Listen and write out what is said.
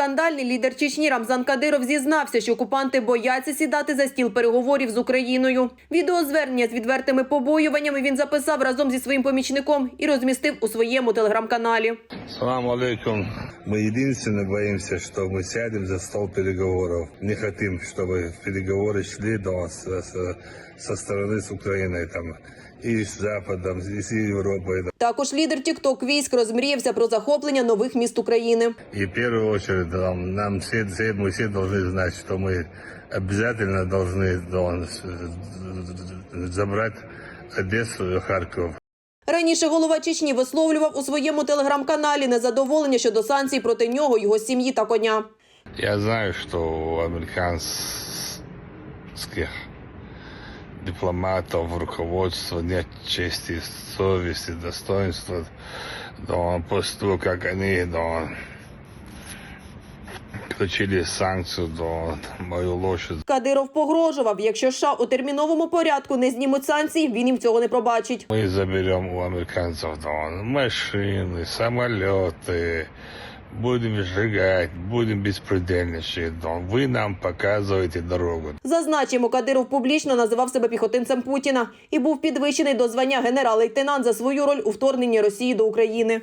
скандальний лідер Чечні Рамзан Кадиров зізнався, що окупанти бояться сідати за стіл переговорів з Україною. Відеозвернення з відвертими побоюваннями він записав разом зі своїм помічником і розмістив у своєму телеграм-каналі. Салам алейкум. Мы единственное боимся, что мы сядем за стол переговоров. Не хотим, чтобы переговоры шли до, с- с- со стороны с Украиной, там, и с Западом, и с Европой. Також лідер Тікток військ розмріявся про захоплення нових міст України. И в первую очередь там, нам все, все, мы все должны знать, что мы обязательно должны да, с- забрать Одессу и Харьков. Раніше голова Чечні висловлював у своєму телеграм-каналі незадоволення щодо санкцій проти нього, його сім'ї та коня. Я знаю, что у американских дипломатов, руководства нет чести, совести, достоинства. Да, после того, как они да, включили санкцию до мою лошадь, Кадиров погрожував, якщо США у терміновому порядку не знімуть санкції, він їм цього не пробачить. мы заберем у американцев да, машины, самолеты, будем сжигать, будем беспредельничать. Да. Вы нам показываете дорогу. Зазначимо, Кадиров публічно називав себе піхотинцем Путіна і був підвищений до звання генерал-лейтенант за свою роль у вторгненні Росії до України.